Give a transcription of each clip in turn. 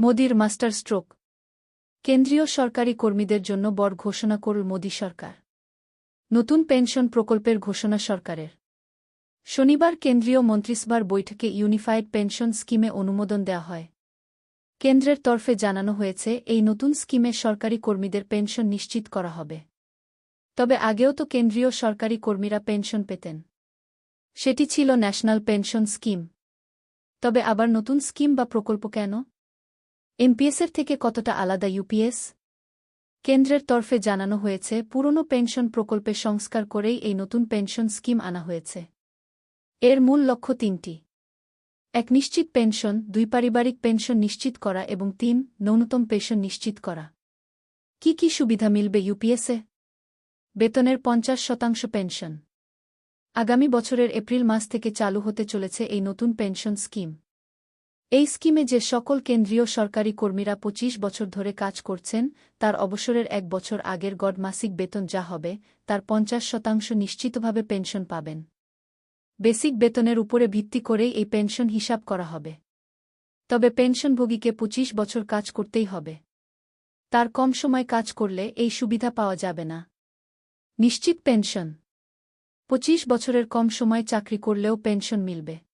মোদির master stroke. কেন্দ্রীয় সরকারি কর্মীদের জন্য বড় ঘোষণা করল মোদী সরকার। নতুন পেনশন প্রকল্পের ঘোষণা সরকারের। শনিবার কেন্দ্রীয় মন্ত্রিসভার বৈঠকে ইউনিফাইড পেনশন স্কিমে অনুমোদন দেওয়া হয়। কেন্দ্রের তরফে জানানো হয়েছে, এই নতুন স্কিমে সরকারি কর্মীদের পেনশন নিশ্চিত করা হবে। তবে আগেও তো কেন্দ্রীয় সরকারি কর্মীরা পেনশন পেতেন। সেটি ছিল ন্যাশনাল পেনশন স্কিম। তবে আবার নতুন স্কিম বা প্রকল্প কেন? এমপিএসের থেকে কতটা আলাদা ইউপিএস? কেন্দ্রের তরফে জানানো হয়েছে, পুরনো পেনশন প্রকল্পে সংস্কার করেই এই নতুন পেনশন স্কিম আনা হয়েছে। এর মূল লক্ষ্য তিনটি। এক, নিশ্চিত পেনশন, দুই, পারিবারিক পেনশন নিশ্চিত করা এবং তিন, ন্যূনতম পেনশন নিশ্চিত করা। কি কি সুবিধা মিলবে ইউপিএসে? বেতনের পঞ্চাশ শতাংশ পেনশন। আগামী বছরের এপ্রিল মাস থেকে চালু হতে চলেছে এই নতুন পেনশন স্কিম। এই স্কিমে যে সকল কেন্দ্রীয় সরকারি কর্মীরা ২৫ বছর ধরে কাজ করছেন, তার অবসরের এক বছর আগের গড় মাসিক বেতন যা হবে, তার পঞ্চাশ শতাংশ নিশ্চিতভাবে পেনশন পাবেন। বেসিক বেতনের উপরে ভিত্তি করেই এই পেনশন হিসাব করা হবে। তবে পেনশনভোগীকে ২৫ বছর কাজ করতেই হবে। তার কম সময় কাজ করলে এই সুবিধা পাওয়া যাবে না। নিশ্চিত পেনশন। ২৫ বছরের কম সময় চাকরি করলেও পেনশন মিলবে।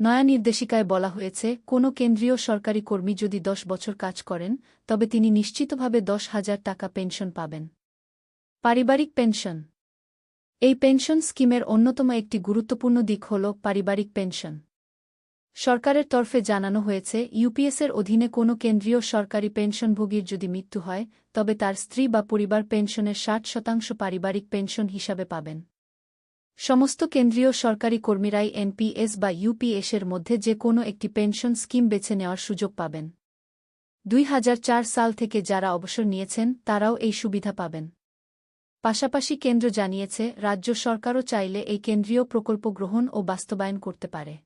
নয়া নির্দেশিকায় বলা হয়েছে, কোনো কেন্দ্রীয় সরকারি কর্মী যদি দশ বছর কাজ করেন, তবে তিনি নিশ্চিতভাবে দশ হাজার টাকা পেনশন পাবেন। পারিবারিক পেনশন। এই পেনশন স্কিমের অন্যতম একটি গুরুত্বপূর্ণ দিক হল পারিবারিক পেনশন। সরকারের তরফে জানানো হয়েছে, ইউপিএসের অধীনে কোনো কেন্দ্রীয় সরকারি পেনশনভোগীর যদি মৃত্যু হয়, তবে তার স্ত্রী বা পরিবার পেনশনের ষাট শতাংশ পারিবারিক পেনশন হিসাবে পাবেন। সমস্ত কেন্দ্রীয় সরকারি কর্মীরাই এনপিএস বা ইউপিএসের মধ্যে যে কোনো একটি পেনশন স্কিম বেছে নেওয়ার সুযোগ পাবেন। দুই হাজার চার সাল থেকে যারা অবসর নিয়েছেন, তারাও এই সুবিধা পাবেন। পাশাপাশি কেন্দ্র জানিয়েছে, রাজ্য সরকারও চাইলে এই কেন্দ্রীয় প্রকল্প গ্রহণ ও বাস্তবায়ন করতে পারে।